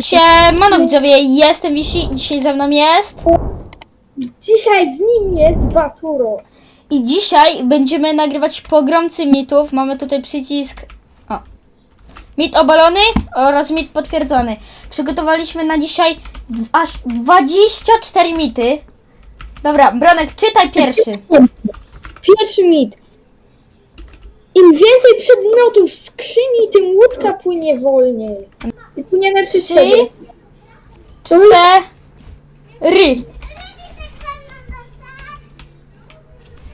Siemano widzowie, jestem Wisi, dzisiaj ze mną jest Dzisiaj z nim jest Baturos. i dzisiaj będziemy nagrywać pogromcy mitów. Mamy tutaj przycisk o. Mit obalony oraz mit potwierdzony. Przygotowaliśmy na dzisiaj aż 24 mity. Dobra, Bronek, czytaj pierwszy. Pierwszy mit. Im więcej przedmiotów w skrzyni, tym łódka płynie wolniej. I płyniemy przy Trzy, siebie. cztery.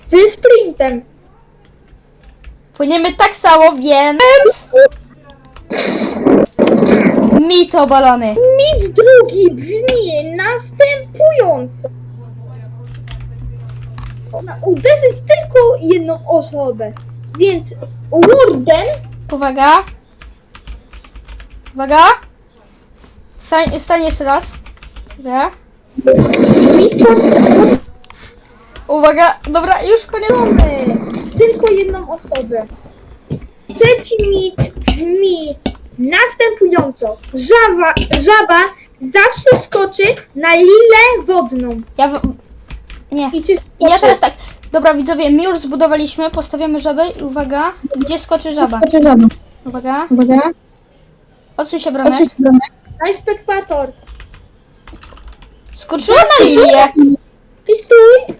Ze sprintem. Płyniemy tak samo, więc... Mit obalony. Mit drugi brzmi następująco. Ona uderzyć tylko jedną osobę. Więc Warden Uwaga. Uwaga. Stań, stań jeszcze raz. Dobra. Uwaga. Dobra, już koniec. tylko jedną osobę. Trzeci mit brzmi następująco. Żaba, żaba zawsze skoczy na lilę wodną. Ja, w... Nie. I czy I ja skoczy? teraz tak. Dobra, widzowie, my już zbudowaliśmy, postawiamy żabę i uwaga, gdzie skoczy żaba? Uwaga. Uwaga. Odsuń się, Bronek. Daj spektator. Skoczyła na lilię. I stój.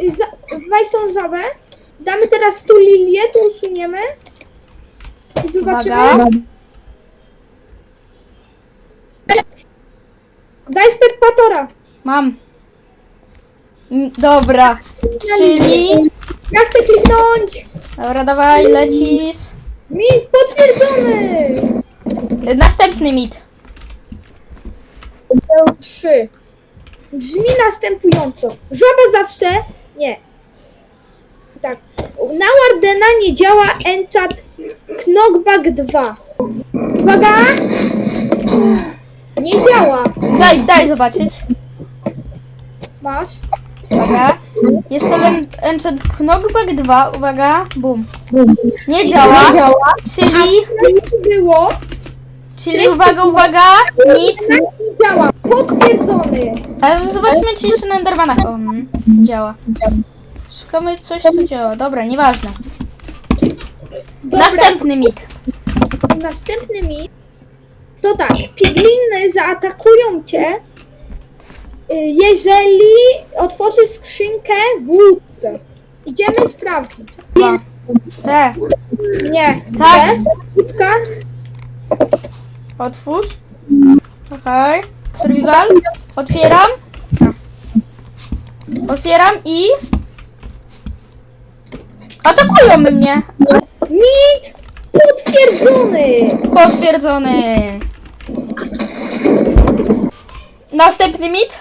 I Za, weź tą żabę. Damy teraz tu lilię, tu usuniemy. I zobaczymy. Uwaga. Daj spektatora. Mam. Dobra. Czyli... Ja chcę kliknąć. Dobra, dawaj, lecisz. Mit potwierdzony. Następny mit. Trzy. Brzmi następująco. Żaba zawsze... Nie. Tak. Na Wardena nie działa enchant Knockback 2. Uwaga! Nie działa. Daj, daj zobaczyć. Masz. Uwaga. Jest to en- Enchant Knockback 2. Uwaga. Bum. Nie działa. Czyli... Nie było. Czyli uwaga, uwaga. Tak nie działa. Potwierdzony. Ale zobaczmy, czy jeszcze na Endermanach. O, mm, działa. Szukamy coś, co działa. Dobra, nieważne. Dobra. Następny mit. Następny mit to tak. Pigliny zaatakują cię, y, jeżeli otworzysz skrzynkę w łódce. Idziemy sprawdzić. Dwa. Te. Nie. Tak. Nie. Łódka. Otwórz. Okej. Survival. Otwieram. Otwieram i... Atakują mnie. Mit potwierdzony. Potwierdzony. Następny mit.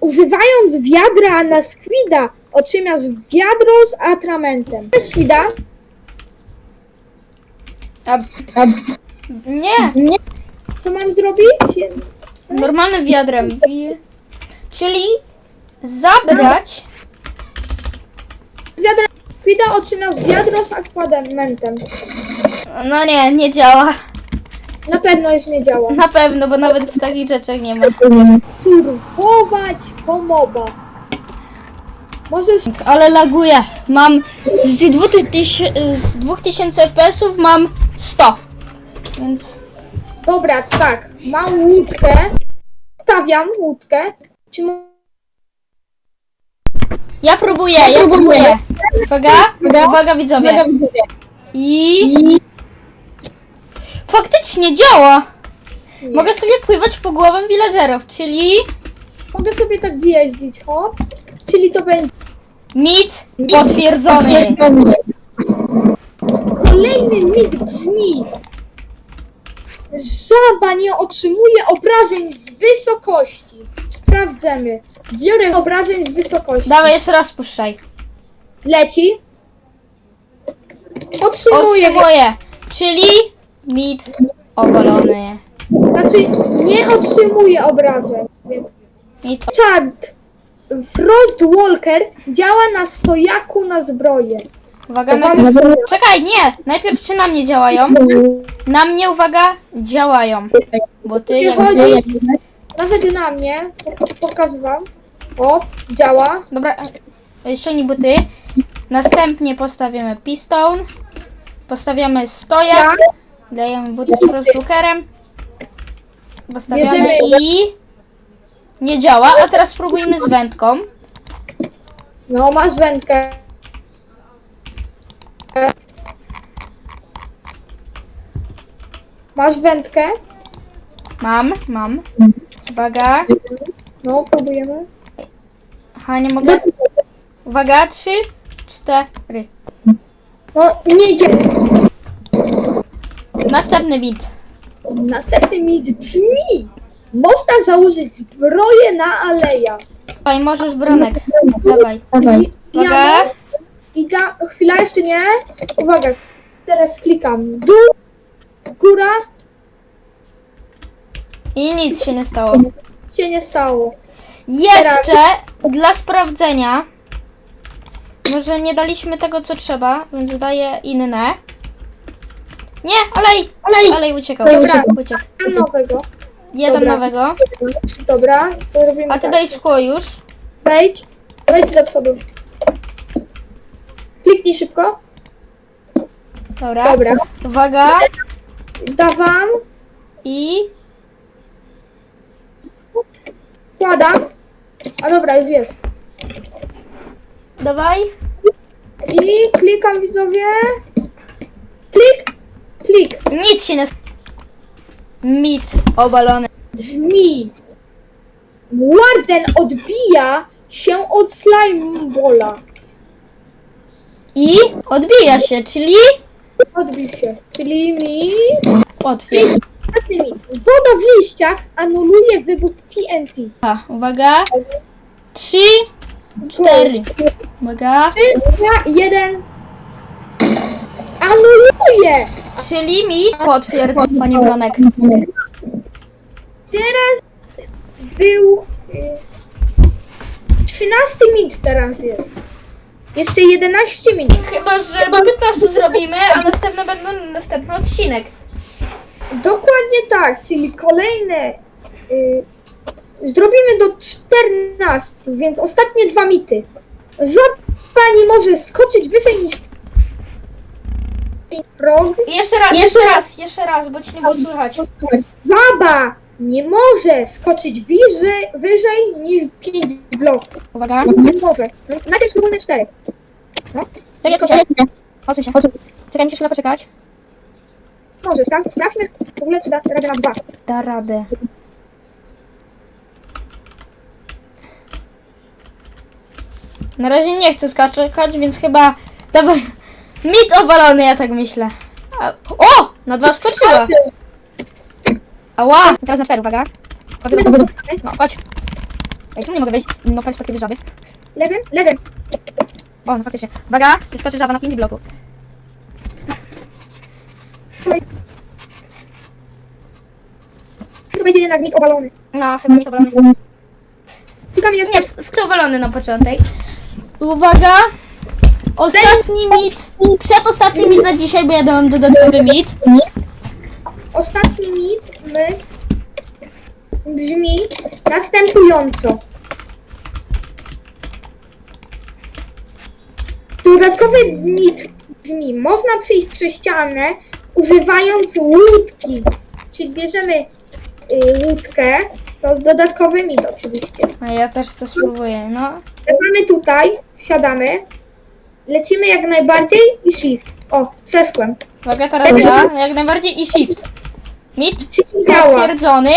Używając wiadra na squida, otrzymasz wiadro z atramentem. Squida. A, nie. Co mam zrobić? Normalnym wiadrem. Wi- Czyli zabrać. Wiadra squida otrzymasz wiadro z atramentem. No nie, nie działa. Na pewno już nie działa. Na pewno, bo nawet w takich rzeczach nie ma. Surfować po moba. Możesz Ale laguje. Mam z 2000, z 2000 FPS-ów mam 100. Więc Dobra, to tak. Mam łódkę. Stawiam łódkę. Czy ja próbuję, ja próbuję. Uwaga, uwaga widzowie. I faktycznie działa. Mogę sobie pływać po głowę villagerów, czyli mogę sobie tak jeździć, hop. Czyli to będzie mit potwierdzony. kolejny mit brzmi. Żaba nie otrzymuje obrażeń z wysokości. Sprawdzamy. Biorę obrażeń z wysokości. Dawaj jeszcze raz puszczaj. Leci. Otrzymuje. Otrzymuję, czyli mit obalony. Znaczy nie otrzymuje obrażeń. Więc Mit Chad Frostwalker działa na stojaku na zbroję. Uwaga, najpierw... Czekaj, nie! Najpierw czy na mnie działają? Na mnie, uwaga, działają. Bo ty... Nie chodzi, nawet na mnie, po- pokażę wam. O, działa. Dobra, e, ściągnij buty. Następnie postawimy piston. Postawiamy stojak. Dajemy buty z frostukerem. Postawiamy i... Nie działa, a teraz spróbujmy z wędką. No, masz wędkę. Masz wędkę? Mam, mam. Uwaga. No, próbujemy. Aha, nie mogę. Uwaga, trzy, cztery. No, nie idzie. Następny bit. Następny mit brzmi. Można założyć zbroję na aleja. Dawaj, możesz bronek. Dawaj. I, Uwaga. ja, I chwila, jeszcze nie. Uwaga, teraz klikam. Dół, góra, I nic się nie stało. się nie stało. Jeszcze dla sprawdzenia. Może nie daliśmy tego co trzeba, więc daję inne. Nie, olej! Olej! Olej uciekał. Dobra. Uciekł. Mam nowego. Jeden Dobra. nowego. Dobra, to robimy A ty tak. daj szkło już. Wejdź, wejdź do przodu. Kliknij szybko. Dobra. Dobra. Uwaga. Dawam, I kładam. A dobra, już jest. dawaj. I klikam widzowie. Klik, klik. Nic się nie stało. Mit obalony. Brzmi. Warden odbija się od slime bola. I odbija się, czyli Odbił się. Czyli mi. Ostatni mit. Woda w liściach anuluje wybuch TNT. A, Uwaga. Trzy, cztery. Uwaga. 3, 2, 1. Anuluje! Czyli mit potwierdź, panie Bronek. Teraz był. y, 13 minut teraz jest. Jeszcze 11 minut. Chyba, że do 15 zrobimy, a następne będą następny odcinek. Dokładnie tak, czyli kolejne. Y, zrobimy do 14, więc ostatnie dwa mity. Żaba nie może skoczyć wyżej niż. Frog. Jeszcze raz, jeszcze raz, jeszcze raz, bo ci nie było słychać. Żaba nie może skoczyć wyżej, wyżej niż 5 bloków. Uwaga. Nie może. No, najpierw spróbujmy 4. No. Czekaj, czekaj. Odsuń się. Czekaj, musisz chwilę poczekać. Może, spra- sprawdźmy w ogóle, czy da radę na 2. Da radę. Na razie nie chcę skakać, więc chyba... Dawaj. Mit obalony, ja tak myślę. A... O! Na dwa skoczyła. Ała! Teraz na cztery, uwaga. Chodź, No, chodź. Ej, czemu nie mogę wejść no, perspektywy żaby? Lewym? Lewym. O, no faktycznie. Uwaga, wyskoczy żaba na pięć bloku. To będzie jednak mit obalony. No, chyba mit obalony. Szukam jeszcze. Nie, skrowalony na początek. Uwaga! Ostatni mit, przedostatni mit na dzisiaj, bo ja dałem dodatkowy mit. Ostatni mit, myt brzmi następująco. Dodatkowy mit brzmi, można przyjść przez ścianę używając łódki. Czyli bierzemy y, łódkę, to jest dodatkowy mit oczywiście. A ja też to spróbuję, no. Mamy tutaj, wsiadamy, lecimy jak najbardziej i shift. O, przeszłem. Uwaga, teraz ja, jak najbardziej i shift. Mit potwierdzony.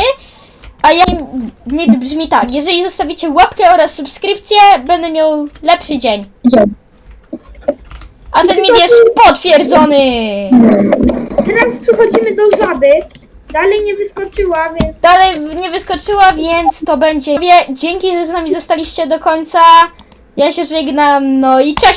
A ja mit brzmi tak, jeżeli zostawicie łapkę oraz subskrypcję, będę miał lepszy dzień. A ten mit jest potwierdzony! Teraz przechodzimy do żaby. Dalej nie wyskoczyła, więc Dalej nie wyskoczyła, więc to będzie. Dzięki, że z nami zostaliście do końca. Ja się żegnam, no i cześć!